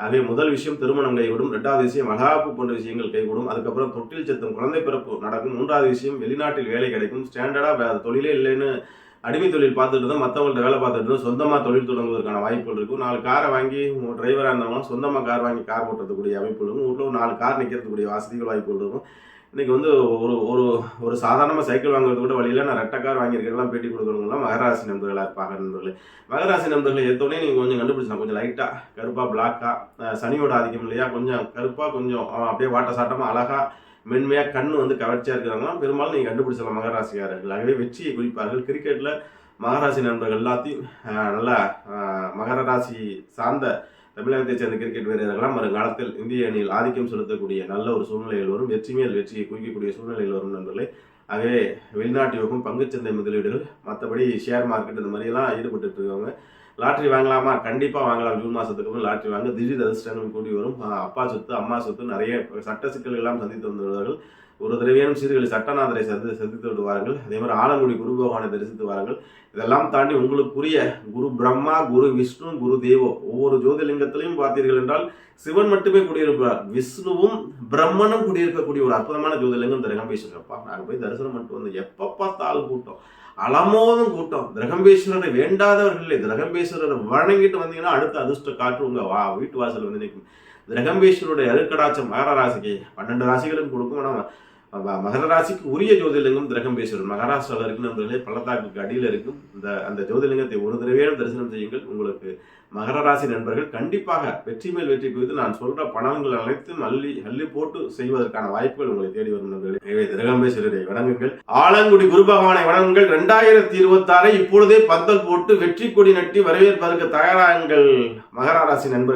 ஆகவே முதல் விஷயம் திருமணம் கைகூடும் ரெண்டாவது விஷயம் மகாப்பு போன்ற விஷயங்கள் கைகூடும் அதுக்கப்புறம் தொட்டில் சத்தம் குழந்தை பிறப்பு நடக்கும் மூன்றாவது விஷயம் வெளிநாட்டில் வேலை கிடைக்கும் ஸ்டாண்டர்டாக தொழிலே இல்லைன்னு அடிமை தொழில் பார்த்துட்டு இருந்தோம் மற்றவங்கள்ட்ட வேலை பார்த்துட்டு இருந்தோம் சொந்தமாக தொழில் தொடங்குவதற்கான வாய்ப்புகள் இருக்கும் நாலு காரை வாங்கி டிரைவராக இருந்தவங்க சொந்தமாக கார் வாங்கி கார் ஓட்டுறதுக்கூடிய அமைப்பு இருக்கும் ஊரில் ஒரு நாலு கார் நிற்கிறதுக்கூடிய வசதிகள் வாய்ப்புகள் இருக்கும். இன்னைக்கு வந்து ஒரு ஒரு ஒரு சாதாரணமாக சைக்கிள் வாங்குறது கூட வழியில் நான் ரெட்டை கார் வாங்கியிருக்கேன் பேட்டி கொடுக்குறவங்களாம் மகராசி நண்பர்களாக இருப்பாங்க நண்பர்களே? மகராசி நண்பர்கள் எடுத்தோடனே நீங்கள் கொஞ்சம் கண்டுபிடிச்சலாம் கொஞ்சம் லைட்டாக கருப்பாக பிளாக்காக சனியோட ஆதிக்கம் இல்லையா? கொஞ்சம் கருப்பாக கொஞ்சம் அப்படியே வாட்ட சாட்டமாக அழகாக மென்மையாக கண் வந்து கவர்ச்சியாக இருக்கிறவங்களாம் பெரும்பாலும் நீங்கள் கண்டுபிடிச்சலாம் மகராசிக்காரர்கள். ஆகவே வெற்றியை குறிப்பார்கள். கிரிக்கெட்டில் மகராசி நண்பர்கள் எல்லாத்தையும் நல்லா மகர ராசி சார்ந்த தமிழகத்தைச் சேர்ந்த கிரிக்கெட் வீரர்கள்லாம் வருங்காலத்தில் இந்திய அணியில் ஆதிக்கம் செலுத்தக்கூடிய நல்ல ஒரு சூழ்நிலையில் வரும். வெற்றி மேல் வெற்றியை குவிக்கக்கூடிய சூழ்நிலையில் வரும் நண்பர்களே. ஆகவே வெளிநாட்டு யோகம் பங்குச்சந்தை முதலீடுகள் மற்றபடி ஷேர் மார்க்கெட் இந்த மாதிரியெல்லாம் ஈடுபட்டு இருக்கவங்க லாட்ரி வாங்கலாமா? கண்டிப்பாக வாங்கலாம். ஜூன் மாதத்துக்கு அப்புறம் லாட்ரி வாங்க. திடீர் அதிர்ஷ்டங்கள் கூடி வரும். அப்பா சொத்து அம்மா சொத்து நிறைய சட்ட சிக்கல்கள்லாம் சந்தித்து வந்துள்ளார்கள் ஒரு தடவையான சீர்களை சட்டநாதரை சந்தி சந்தித்து விடுவார்கள் அதே மாதிரி ஆலங்குடி குரு பகவானை தரிசித்து வாருங்கள். இதெல்லாம் தாண்டி உங்களுக்குரிய குரு பிரம்மா குரு விஷ்ணு குரு தேவோ ஒவ்வொரு ஜோதிலிங்கத்திலையும் பார்த்தீர்கள் என்றால் சிவன் மட்டுமே குடியிருப்பார். விஷ்ணுவும் பிரம்மனும் குடியிருக்கக்கூடிய ஒரு அற்புதமான ஜோதிலிங்கம் திரகம்பேஸ்வரப்பா நாங்கள் போய் தரிசனம் மட்டும் வந்து எப்போ பார்த்தாலும் கூட்டம். அலமோதும் கூட்டம். திரகம்பேஸ்வரரை வேண்டாதவர்கள் இல்லை. திரகம்பேஸ்வரரை வணங்கிட்டு வந்தீங்கன்னா அடுத்த அதிர்ஷ்ட காற்று உங்க வா வீட்டு வாசல் வந்து நிற்கும். திரகம்பேஸ்வருடைய அருக்கடாச்சம் மகர ராசிக்கு பன்னெண்டு ராசிகளும் கொடுக்கும். நம்ம மகர ராசிக்கு உரிய ஜோதிர்லிங்கம் திரகம்பேஸ்வரர் மகாராஷ்டிராவில் இருக்கு நண்பர்களே பள்ளத்தாக்குக்கு அடியில் இருக்கும். இந்த அந்த ஜோதிர்லிங்கத்தை ஒரு தடவையான தரிசனம் செய்யுங்கள். உங்களுக்கு மகர ராசி நண்பர்கள் கண்டிப்பாக வெற்றி மேல் வெற்றி குறித்து நான் சொல்ற பணங்கள் அனைத்தும் அள்ளி அள்ளி போட்டு செய்வதற்கான வாய்ப்புகள் உங்களை தேடி வரும் நண்பர்களே. எனவே திரகம்பேஸ்வரரை வணங்குங்கள். ஆலங்குடி குரு பகவானை வணங்குங்கள். ரெண்டாயிரத்தி இருபத்தி ஆறை இப்பொழுதே பந்தல் போட்டு வெற்றி கொடி நட்டி வரவேற்பதற்கு தயாராகுங்கள் மகர ராசி நண்பர்கள்.